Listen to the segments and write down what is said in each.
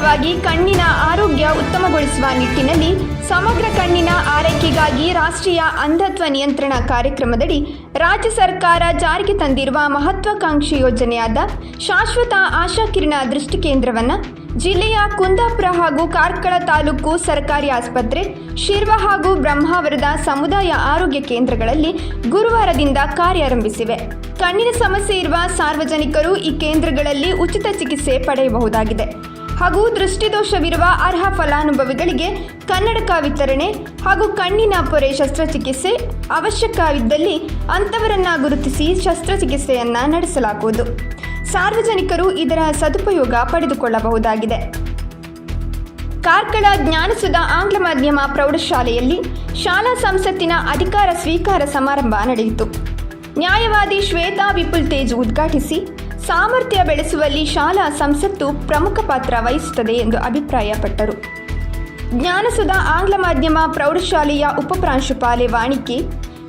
ಸಾರ್ವತ್ರಿಕವಾಗಿ ಕಣ್ಣಿನ ಆರೋಗ್ಯ ಉತ್ತಮಗೊಳಿಸುವ ನಿಟ್ಟಿನಲ್ಲಿ ಸಮಗ್ರ ಕಣ್ಣಿನ ಆರೈಕೆಗಾಗಿ ರಾಷ್ಟ್ರೀಯ ಅಂಧತ್ವ ನಿಯಂತ್ರಣ ಕಾರ್ಯಕ್ರಮದಡಿ ರಾಜ್ಯ ಸರ್ಕಾರ ಜಾರಿಗೆ ತಂದಿರುವ ಮಹತ್ವಾಕಾಂಕ್ಷಿ ಯೋಜನೆಯಾದ ಶಾಶ್ವತ ಆಶಾಕಿರಣ ದೃಷ್ಟಿ ಕೇಂದ್ರವನ್ನು ಜಿಲ್ಲೆಯ ಕುಂದಾಪುರ ಹಾಗೂ ಕಾರ್ಕಳ ತಾಲೂಕು ಸರ್ಕಾರಿ ಆಸ್ಪತ್ರೆ, ಶಿರ್ವ ಹಾಗೂ ಬ್ರಹ್ಮಾವರದ ಸಮುದಾಯ ಆರೋಗ್ಯ ಕೇಂದ್ರಗಳಲ್ಲಿ ಗುರುವಾರದಿಂದ ಕಾರ್ಯಾರಂಭಿಸಿವೆ. ಕಣ್ಣಿನ ಸಮಸ್ಯೆ ಇರುವ ಸಾರ್ವಜನಿಕರು ಈ ಕೇಂದ್ರಗಳಲ್ಲಿ ಉಚಿತ ಚಿಕಿತ್ಸೆ ಪಡೆಯಬಹುದಾಗಿದೆ. ಹಾಗೂ ದೃಷ್ಟಿದೋಷವಿರುವ ಅರ್ಹ ಫಲಾನುಭವಿಗಳಿಗೆ ಕನ್ನಡಕ ವಿತರಣೆ ಹಾಗೂ ಕಣ್ಣಿನ ಪೊರೆ ಶಸ್ತ್ರಚಿಕಿತ್ಸೆ ಅವಶ್ಯಕವಿದ್ದಲ್ಲಿ ಅಂಥವರನ್ನ ಗುರುತಿಸಿ ಶಸ್ತ್ರಚಿಕಿತ್ಸೆಯನ್ನ ನಡೆಸಲಾಗುವುದು. ಸಾರ್ವಜನಿಕರು ಇದರ ಸದುಪಯೋಗ ಪಡೆದುಕೊಳ್ಳಬಹುದಾಗಿದೆ. ಕಾರ್ಕಳ ಜ್ಞಾನಸುಧ ಆಂಗ್ಲ ಮಾಧ್ಯಮ ಪ್ರೌಢಶಾಲೆಯಲ್ಲಿ ಶಾಲಾ ಸಂಸತ್ತಿನ ಅಧಿಕಾರ ಸ್ವೀಕಾರ ಸಮಾರಂಭ ನಡೆಯಿತು. ನ್ಯಾಯವಾದಿ ಶ್ವೇತಾ ವಿಪುಲ್ ತೇಜ್ ಉದ್ಘಾಟಿಸಿ ಸಾಮರ್ಥ್ಯ ಬೆಳೆಸುವಲ್ಲಿ ಶಾಲಾ ಸಂಸತ್ತು ಪ್ರಮುಖ ಪಾತ್ರ ವಹಿಸುತ್ತದೆ ಎಂದು ಅಭಿಪ್ರಾಯಪಟ್ಟರು. ಜ್ಞಾನಸುಧ ಆಂಗ್ಲ ಮಾಧ್ಯಮ ಪ್ರೌಢಶಾಲೆಯ ಉಪಪ್ರಾಂಶುಪಾಲೆ ವಾಣಿಕೆ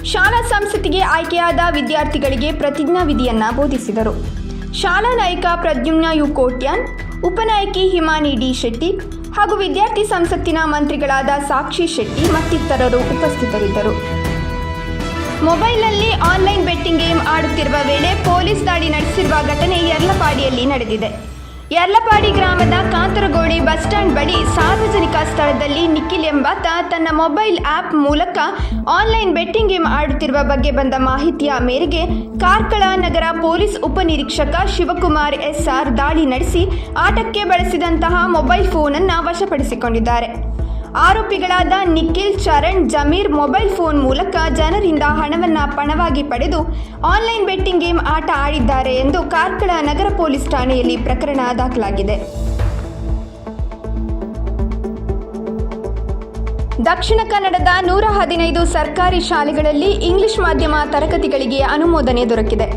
ಶಾಲಾ ಸಂಸತ್ತಿಗೆ ಆಯ್ಕೆಯಾದ ವಿದ್ಯಾರ್ಥಿಗಳಿಗೆ ಪ್ರತಿಜ್ಞಾವಿಧಿಯನ್ನ ಬೋಧಿಸಿದರು. ಶಾಲಾ ನಾಯಕ ಪ್ರದ್ಯುಮ್ನ ಯು ಕೋಟ್ಯಾನ್ ಉಪನಾಯಕಿ ಹಿಮಾನಿ ಡಿ ಶೆಟ್ಟಿ ಹಾಗೂ ವಿದ್ಯಾರ್ಥಿ ಸಂಸತ್ತಿನ ಮಂತ್ರಿಗಳಾದ ಸಾಕ್ಷಿ ಶೆಟ್ಟಿ ಮತ್ತಿತರರು ಉಪಸ್ಥಿತರಿದ್ದರು. ಮೊಬೈಲ್ನಲ್ಲಿ ಆನ್ಲೈನ್ ಬೆಟ್ಟಿಂಗ್ ಗೇಮ್ ಆಡುತ್ತಿರುವ ವೇಳೆ ಪೊಲೀಸ್ ದಾಳಿ ನಡೆಸಿರುವ ಘಟನೆ ಯರ್ಲಪಾಡಿಯಲ್ಲಿ ನಡೆದಿದೆ. ಯರ್ಲಪಾಡಿ ಗ್ರಾಮದ ಕಾಂತರಗೋಡಿ ಬಸ್ ಸ್ಟ್ಯಾಂಡ್ ಬಳಿ ಸಾರ್ವಜನಿಕ ಸ್ಥಳದಲ್ಲಿ ನಿಖಿಲ್ ಎಂಬಾತ ತನ್ನ ಮೊಬೈಲ್ ಆ್ಯಪ್ ಮೂಲಕ ಆನ್ಲೈನ್ ಬೆಟ್ಟಿಂಗ್ ಗೇಮ್ ಆಡುತ್ತಿರುವ ಬಗ್ಗೆ ಬಂದ ಮಾಹಿತಿಯ ಮೇರೆಗೆ ಕಾರ್ಕಳ ನಗರ ಪೊಲೀಸ್ ಉಪನಿರೀಕ್ಷಕ ಶಿವಕುಮಾರ್ ಎಸ್ಆರ್ ದಾಳಿ ನಡೆಸಿ ಆಟಕ್ಕೆ ಬಳಸಿದಂತಹ ಮೊಬೈಲ್ ಫೋನನ್ನು ವಶಪಡಿಸಿಕೊಂಡಿದ್ದಾರೆ. ಆರೋಪಿಗಳಾದ ನಿಖಿಲ್ ಚರಣ್, ಜಮೀರ್ ಮೊಬೈಲ್ ಫೋನ್ ಮೂಲಕ ಜನರಿಂದ ಹಣವನ್ನು ಪಣವಾಗಿ ಪಡೆದು ಆನ್ಲೈನ್ ಬೆಟ್ಟಿಂಗ್ ಗೇಮ್ ಆಟ ಆಡಿದ್ದಾರೆ ಎಂದು ಕಾರ್ಕಳ ನಗರ ಪೊಲೀಸ್ ಠಾಣೆಯಲ್ಲಿ ಪ್ರಕರಣ ದಾಖಲಾಗಿದೆ. ದಕ್ಷಿಣ ಕನ್ನಡದ ನೂರ ಹದಿನೈದು ಸರ್ಕಾರಿ ಶಾಲೆಗಳಲ್ಲಿ ಇಂಗ್ಲಿಷ್ ಮಾಧ್ಯಮ ತರಗತಿಗಳಿಗೆ ಅನುಮೋದನೆ ದೊರಕಿದೆ.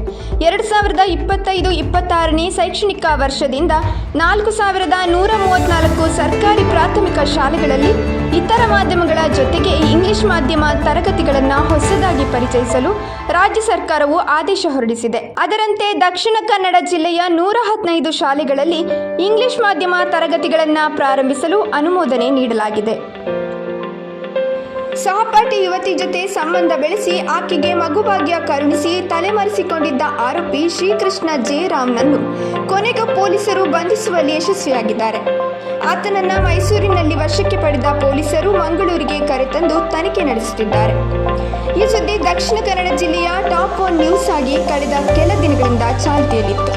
ಎರಡು ಸಾವಿರದ ಇಪ್ಪತ್ತೈದು, ಇಪ್ಪತ್ತಾರನೇ ಶೈಕ್ಷಣಿಕ ವರ್ಷದಿಂದ ನಾಲ್ಕು ಸಾವಿರದ ನೂರ ಮೂವತ್ನಾಲ್ಕು ಸರ್ಕಾರಿ ಪ್ರಾಥಮಿಕ ಶಾಲೆಗಳಲ್ಲಿ ಇತರ ಮಾಧ್ಯಮಗಳ ಜೊತೆಗೆ ಇಂಗ್ಲಿಷ್ ಮಾಧ್ಯಮ ತರಗತಿಗಳನ್ನು ಹೊಸದಾಗಿ ಪರಿಚಯಿಸಲು ರಾಜ್ಯ ಸರ್ಕಾರವು ಆದೇಶ ಹೊರಡಿಸಿದೆ. ಅದರಂತೆ ದಕ್ಷಿಣ ಕನ್ನಡ ಜಿಲ್ಲೆಯ ನೂರ ಹದಿನೈದು ಶಾಲೆಗಳಲ್ಲಿ ಇಂಗ್ಲಿಷ್ ಮಾಧ್ಯಮ ತರಗತಿಗಳನ್ನು ಪ್ರಾರಂಭಿಸಲು ಅನುಮೋದನೆ ನೀಡಲಾಗಿದೆ. ಸಹಪಾಠಿ ಯುವತಿ ಜೊತೆ ಸಂಬಂಧ ಬೆಳೆಸಿ ಆಕೆಗೆ ಮಗುಭಾಗ್ಯ ಕರುಣಿಸಿ ತಲೆಮರೆಸಿಕೊಂಡಿದ್ದ ಆರೋಪಿ ಶ್ರೀಕೃಷ್ಣ ಜಯರಾಮ್ನನ್ನು ಕೊನೆಗೂ ಪೊಲೀಸರು ಬಂಧಿಸುವಲ್ಲಿ ಯಶಸ್ವಿಯಾಗಿದ್ದಾರೆ. ಆತನನ್ನ ಮೈಸೂರಿನಲ್ಲಿ ವಶಕ್ಕೆ ಪಡೆದ ಪೊಲೀಸರು ಮಂಗಳೂರಿಗೆ ಕರೆತಂದು ತನಿಖೆ ನಡೆಸುತ್ತಿದ್ದಾರೆ. ಈ ಸುದ್ದಿ ದಕ್ಷಿಣ ಕನ್ನಡ ಜಿಲ್ಲೆಯ ಟಾಪ್ ಒನ್ ನ್ಯೂಸ್ ಆಗಿ ಕಳೆದ ಕೆಲ ದಿನಗಳಿಂದ ಚಾಲ್ತಿಯಲ್ಲಿತ್ತು.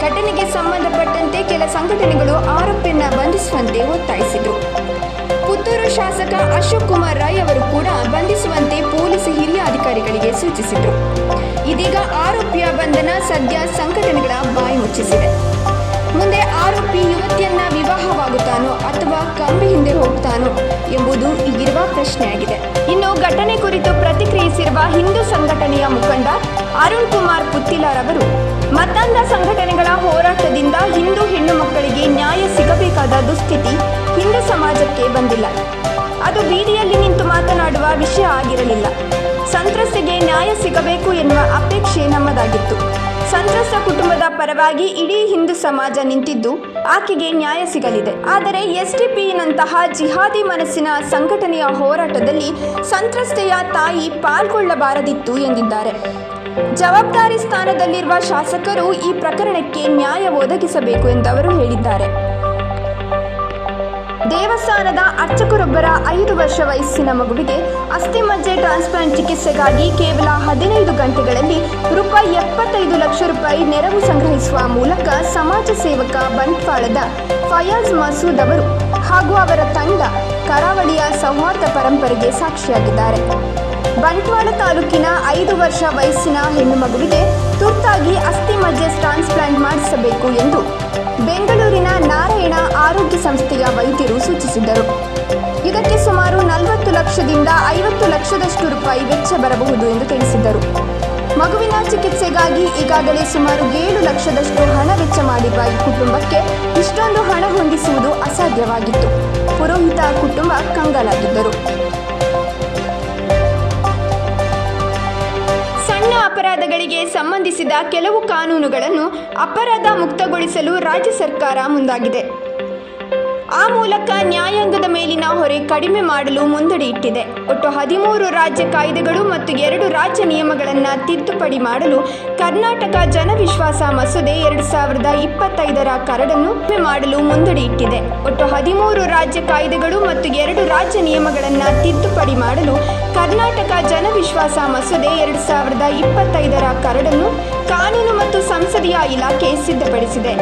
ಘಟನೆಗೆ ಸಂಬಂಧಪಟ್ಟಂತೆ ಕೆಲ ಸಂಘಟನೆಗಳು ಆರೋಪಿಯನ್ನ ಬಂಧಿಸುವಂತೆ ಒತ್ತಾಯಿಸಿದರು. ಪುತ್ತೂರು ಶಾಸಕ ಅಶೋಕ್ ಕುಮಾರ್ ರೈ ಅವರು ಕೂಡ ಬಂಧಿಸುವಂತೆ ಪೊಲೀಸ್ ಹಿರಿಯ ಅಧಿಕಾರಿಗಳಿಗೆ ಸೂಚಿಸಿದರು. ಇದೀಗ ಆರೋಪಿಯ ಬಂಧನ ಸದ್ಯ ಸಂಘಟನೆಗಳ ಬಾಯಿ ಮುಚ್ಚಿಸಿದೆ. ಮುಂದೆ ಆರೋಪಿ ಯುವತಿಯನ್ನ ವಿವಾಹವಾಗುತ್ತಾನೋ ಅಥವಾ ಕಂಬಿ ಹಿಂದೆ ಹೋಗ್ತಾನೋ ಎಂಬುದು ಈಗಿರುವ ಪ್ರಶ್ನೆಯಾಗಿದೆ. ಇನ್ನು ಘಟನೆ ಕುರಿತು ಪ್ರತಿಕ್ರಿಯಿಸಿರುವ ಹಿಂದೂ ಸಂಘಟನೆಯ ಮುಖಂಡ ಅರುಣ್ ಕುಮಾರ್ ಪುತ್ತಿಲಾರ್ ಅವರು ಮತಾಂಧ ಸಂಘಟನೆಗಳ ಹೋರಾಟದಿಂದ ಹಿಂದೂ ಹೆಣ್ಣು ಮಕ್ಕಳಿಗೆ ನ್ಯಾಯ ಸಿಗಬೇಕಾದ ದುಸ್ಥಿತಿ ಹಿಂದೂ ಸಮಾಜಕ್ಕೆ ಬಂದಿಲ್ಲ. ಅದು ಬೀದಿಯಲ್ಲಿ ನಿಂತು ಮಾತನಾಡುವ ವಿಷಯ ಆಗಿರಲಿಲ್ಲ. ಸಂತ್ರಸ್ತೆಗೆ ನ್ಯಾಯ ಸಿಗಬೇಕು ಎನ್ನುವ ಅಪೇಕ್ಷೆ ನಮ್ಮದಾಗಿತ್ತು. ಸಂತ್ರಸ್ತ ಕುಟುಂಬದ ಪರವಾಗಿ ಇಡೀ ಹಿಂದೂ ಸಮಾಜ ನಿಂತಿದ್ದು ಆಕೆಗೆ ನ್ಯಾಯ ಸಿಗಲಿದೆ. ಆದರೆ ಎಸ್ಟಿಪಿನಂತಹ ಜಿಹಾದಿ ಮನಸ್ಸಿನ ಸಂಘಟನೆಯ ಹೋರಾಟದಲ್ಲಿ ಸಂತ್ರಸ್ತೆಯ ತಾಯಿ ಪಾಲ್ಗೊಳ್ಳಬಾರದಿತ್ತು ಎಂದಿದ್ದಾರೆ. ಜವಾಬ್ದಾರಿ ಸ್ಥಾನದಲ್ಲಿರುವ ಶಾಸಕರು ಈ ಪ್ರಕರಣಕ್ಕೆ ನ್ಯಾಯ ಒದಗಿಸಬೇಕು ಎಂದು ಅವರು ಹೇಳಿದ್ದಾರೆ. ದೇವಸ್ಥಾನದ ಅರ್ಚಕರೊಬ್ಬರ ಐದು ವರ್ಷ ವಯಸ್ಸಿನ ಮಗುವಿಗೆ ಅಸ್ಥಿಮಜ್ಜೆ ಟ್ರಾನ್ಸ್ಪ್ಲಾಂಟ್ ಚಿಕಿತ್ಸೆಗಾಗಿ ಕೇವಲ ಹದಿನೈದು ಗಂಟೆಗಳಲ್ಲಿ ರೂಪಾಯಿ ಎಪ್ಪತ್ತೈದು ಲಕ್ಷ ರೂಪಾಯಿ ನೆರವು ಸಂಗ್ರಹಿಸುವ ಮೂಲಕ ಸಮಾಜ ಸೇವಕ ಬಂಟ್ವಾಳದ ಫಯಾಜ್ ಮಸೂದ್ ಅವರು ಹಾಗೂ ಅವರ ತಂಡ ಕರಾವಳಿಯ ಸೌಹಾರ್ದ ಪರಂಪರೆಗೆ ಸಾಕ್ಷಿಯಾಗಿದ್ದಾರೆ. ಬಂಟ್ವಾಳ ತಾಲೂಕಿನ ಐದು ವರ್ಷ ವಯಸ್ಸಿನ ಹೆಣ್ಣು ಮಗುವಿಗೆ ತುರ್ತಾಗಿ ಅಸ್ಥಿಮಜ್ಜೆ ಟ್ರಾನ್ಸ್ಪ್ಲಾಂಟ್ ಮಾಡಿಸಬೇಕು ಎಂದು ಸಂಸ್ಥೆಯ ವೈದ್ಯರು ಸೂಚಿಸಿದ್ದರು. ಇದಕ್ಕೆ ಸುಮಾರು ನಲವತ್ತು ಲಕ್ಷದಿಂದ ಐವತ್ತು ಲಕ್ಷದಷ್ಟು ರೂಪಾಯಿ ವೆಚ್ಚ ಬರಬಹುದು ಎಂದು ತಿಳಿಸಿದ್ದರು. ಮಗುವಿನ ಚಿಕಿತ್ಸೆಗಾಗಿ ಈಗಾಗಲೇ ಸುಮಾರು ಏಳು ಲಕ್ಷದಷ್ಟು ಹಣ ವೆಚ್ಚ ಮಾಡಿರುವ ಈ ಕುಟುಂಬಕ್ಕೆ ಇಷ್ಟೊಂದು ಹಣ ಹೊಂದಿಸುವುದು ಅಸಾಧ್ಯವಾಗಿತ್ತು. ಪುರೋಹಿತ ಕುಟುಂಬ ಕಂಗಾಲಾಗಿದ್ದರು. ಸಣ್ಣ ಅಪರಾಧಗಳಿಗೆ ಸಂಬಂಧಿಸಿದ ಕೆಲವು ಕಾನೂನುಗಳನ್ನು ಅಪರಾಧ ಮುಕ್ತಗೊಳಿಸಲು ರಾಜ್ಯ ಸರ್ಕಾರ ಮುಂದಾಗಿದೆ. ಆ ಮೂಲಕ ನ್ಯಾಯಾಂಗದ ಮೇಲಿನ ಹೊರೆ ಕಡಿಮೆ ಮಾಡಲು ಮುಂದಡಿ ಇಟ್ಟಿದೆ. ಒಟ್ಟು ಹದಿಮೂರು ರಾಜ್ಯ ಕಾಯ್ದೆಗಳು ಮತ್ತು ಎರಡು ರಾಜ್ಯ ನಿಯಮಗಳನ್ನು ತಿದ್ದುಪಡಿ ಮಾಡಲು ಕರ್ನಾಟಕ ಜನವಿಶ್ವಾಸ ಮಸೂದೆ ಎರಡು ಸಾವಿರದ ಇಪ್ಪತ್ತೈದರ ಕರಡನ್ನು ಮಾಡಲು ಮುಂದಡಿ ಇಟ್ಟಿದೆ. ಒಟ್ಟು ಹದಿಮೂರು ರಾಜ್ಯ ಕಾಯ್ದೆಗಳು ಮತ್ತು ಎರಡು ರಾಜ್ಯ ನಿಯಮಗಳನ್ನು ತಿದ್ದುಪಡಿ ಮಾಡಲು ಕರ್ನಾಟಕ ಜನವಿಶ್ವಾಸ ಮಸೂದೆ ಎರಡು ಸಾವಿರದ ಇಪ್ಪತ್ತೈದರ ಕರಡನ್ನು ಕಾನೂನು ಮತ್ತು ಸಂಸದೀಯ ಇಲಾಖೆ ಸಿದ್ಧಪಡಿಸಿದೆ.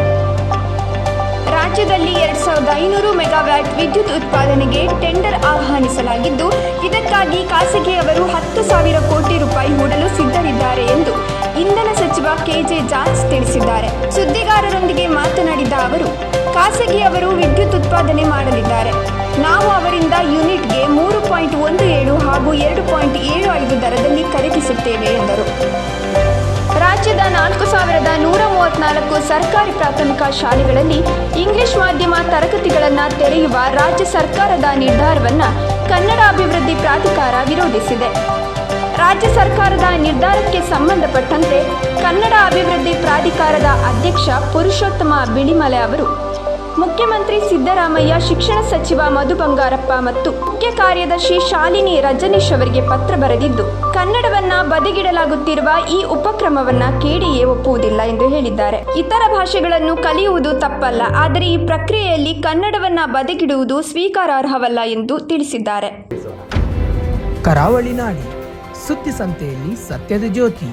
ರಾಜ್ಯದಲ್ಲಿ ಎರಡ್ ಸಾವಿರದ ಐನೂರು ಮೆಗಾವ್ಯಾಟ್ ವಿದ್ಯುತ್ ಉತ್ಪಾದನೆಗೆ ಟೆಂಡರ್ ಆಹ್ವಾನಿಸಲಾಗಿದ್ದು, ಇದಕ್ಕಾಗಿ ಖಾಸಗಿಯವರು ಹತ್ತು ಸಾವಿರ ಕೋಟಿ ರೂಪಾಯಿ ಹೂಡಲು ಸಿದ್ಧರಿದ್ದಾರೆ ಎಂದು ಇಂಧನ ಸಚಿವ ಕೆಜೆ ಜಾರ್ಜ್ ತಿಳಿಸಿದ್ದಾರೆ. ಸುದ್ದಿಗಾರರೊಂದಿಗೆ ಮಾತನಾಡಿದ ಅವರು, ಖಾಸಗಿಯವರು ವಿದ್ಯುತ್ ಉತ್ಪಾದನೆ ಮಾಡಲಿದ್ದಾರೆ. ನಾವು ಅವರಿಂದ ಯೂನಿಟ್ಗೆ ಮೂರು ಪಾಯಿಂಟ್ ಒಂದು ಏಳು ಹಾಗೂ ಎರಡು ಪಾಯಿಂಟ್ ಏಳು ಐದು ದರದಲ್ಲಿ ಖರೀದಿಸುತ್ತೇವೆ ಎಂದರು. ರಾಜ್ಯದ ನಾಲ್ಕು ಸಾವಿರದ ನೂರ ಮೂವತ್ನಾಲ್ಕು ಸರ್ಕಾರಿ ಪ್ರಾಥಮಿಕ ಶಾಲೆಗಳಲ್ಲಿ ಇಂಗ್ಲಿಷ್ ಮಾಧ್ಯಮ ತರಗತಿಗಳನ್ನು ತೆರೆಯುವ ರಾಜ್ಯ ಸರ್ಕಾರದ ನಿರ್ಧಾರವನ್ನು ಕನ್ನಡ ಅಭಿವೃದ್ಧಿ ಪ್ರಾಧಿಕಾರ ವಿರೋಧಿಸಿದೆ. ರಾಜ್ಯ ಸರ್ಕಾರದ ನಿರ್ಧಾರಕ್ಕೆ ಸಂಬಂಧಪಟ್ಟಂತೆ ಕನ್ನಡ ಅಭಿವೃದ್ಧಿ ಪ್ರಾಧಿಕಾರದ ಅಧ್ಯಕ್ಷ ಪುರುಷೋತ್ತಮ ಬಿಳಿಮಲೆ ಅವರು, ಮುಖ್ಯಮಂತ್ರಿ ಸಿದ್ದರಾಮಯ್ಯ, ಶಿಕ್ಷಣ ಸಚಿವ ಮಧು ಬಂಗಾರಪ್ಪ ಮತ್ತು ಮುಖ್ಯ ಕಾರ್ಯದರ್ಶಿ ಶಾಲಿನಿ ರಜನೀಶ್ ಅವರಿಗೆ ಪತ್ರ ಬರೆದಿದ್ದು ಕನ್ನಡವನ್ನ ಬದಿಗಿಡಲಾಗುತ್ತಿರುವ ಈ ಉಪಕ್ರಮವನ್ನ ಕೆಡಿಎ ಒಪ್ಪುವುದಿಲ್ಲ ಎಂದು ಹೇಳಿದ್ದಾರೆ. ಇತರ ಭಾಷೆಗಳನ್ನು ಕಲಿಯುವುದು ತಪ್ಪಲ್ಲ, ಆದರೆ ಈ ಪ್ರಕ್ರಿಯೆಯಲ್ಲಿ ಕನ್ನಡವನ್ನ ಬದಿಗಿಡುವುದು ಸ್ವೀಕಾರಾರ್ಹವಲ್ಲ ಎಂದು ತಿಳಿಸಿದ್ದಾರೆ. ಕರಾವಳಿ ನಾಡಿ, ಸುದ್ದಿ ಸಂತೆಯಲ್ಲಿ ಸತ್ಯದ ಜ್ಯೋತಿ.